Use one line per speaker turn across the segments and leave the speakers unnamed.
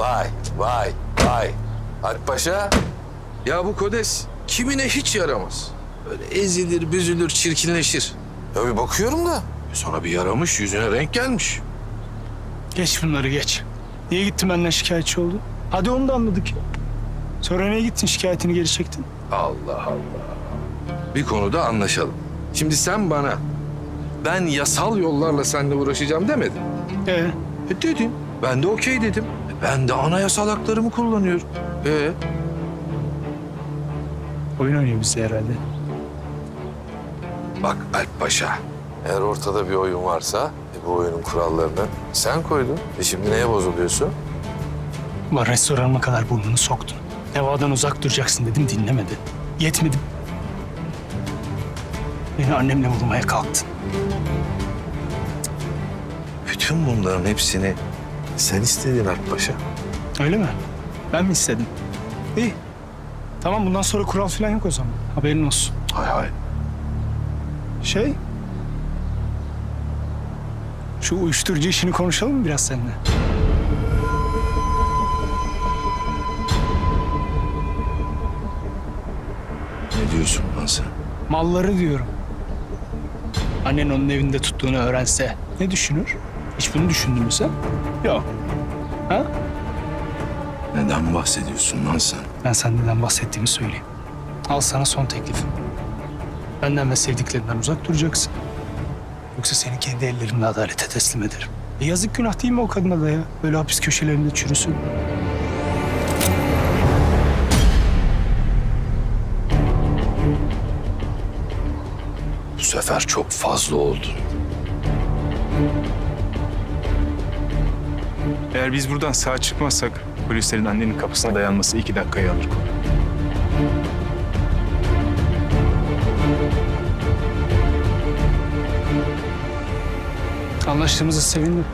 Vay vay. Alp Paşa. Ya bu kodes kimine hiç yaramaz. Böyle ezilir, büzülür, çirkinleşir. Ya bir bakıyorum da e sonra bir yaramış, yüzüne renk gelmiş.
Geç bunları geç. Niye gittin benden şikayetçi oldun? Hadi onu da anladık ya. Sonra niye gittin şikayetini geri çektin?
Allah Allah. Bir konuda anlaşalım. Şimdi sen bana ben yasal yollarla seninle uğraşacağım demedin.
Ee,
E dedim. Ben de okey dedim. Ben de anayasal haklarımı kullanıyorum. E
oyun oynuyor bize herhalde.
bak Alp Paşa. Eğer ortada bir oyun varsa e, bu oyunun kurallarını sen koydun. E şimdi neye bozuluyorsun?
Ulan restoranıma kadar burnunu soktun. Nevadan uzak duracaksın dedim dinlemedi. Yetmedim. Beni annemle vurmaya kalktın.
Bütün bunların hepsini sen istedin Alp Paşa.
Öyle mi? Ben mi istedim? İyi. Tamam bundan sonra kural falan yok o zaman. Haberin olsun.
Hay hay.
Şey... Şu uyuşturucu işini konuşalım mı biraz seninle?
Ne diyorsun lan sen?
Malları diyorum. Annen onun evinde tuttuğunu öğrense ne düşünür? Hiç bunu düşündün mü sen? Yok. Ha?
Neden bahsediyorsun lan sen?
Ben senden bahsettiğimi söyleyeyim. Al sana son teklifim. Benden ve sevdiklerinden uzak duracaksın. Yoksa seni kendi ellerimle adalete teslim ederim. E yazık günah değil mi o kadına da ya? Böyle hapis köşelerinde çürüsün.
Bu sefer çok fazla oldu.
Eğer biz buradan sağ çıkmazsak polislerin annenin kapısına dayanması iki dakikayı alır.
Anlaştığımıza sevindim.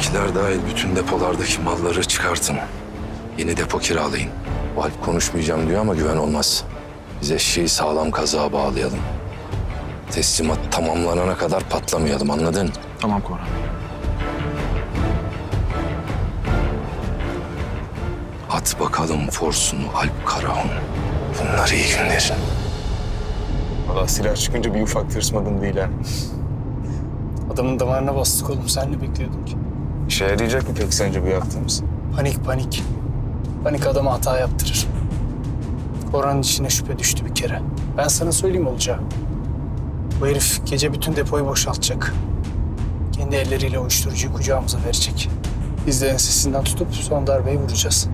Annemin evindekiler dahil bütün depolardaki malları çıkartın. Yeni depo kiralayın. Bu Alp konuşmayacağım diyor ama güven olmaz. Biz eşeği sağlam kazığa bağlayalım. Teslimat tamamlanana kadar patlamayalım anladın?
Tamam Koran.
At bakalım forsunu Alp Karahun. Bunlar iyi günlerin.
Valla silah çıkınca bir ufak tırsmadım değil ha.
Adamın damarına bastık oğlum. Sen ne bekliyordun ki?
İşe yarayacak mı peki sence bu yaptığımız?
Panik panik. Panik adama hata yaptırır. Koran'ın içine şüphe düştü bir kere. Ben sana söyleyeyim olacağı. Bu herif gece bütün depoyu boşaltacak. Kendi elleriyle uyuşturucuyu kucağımıza verecek. Biz de ensesinden tutup son darbeyi vuracağız.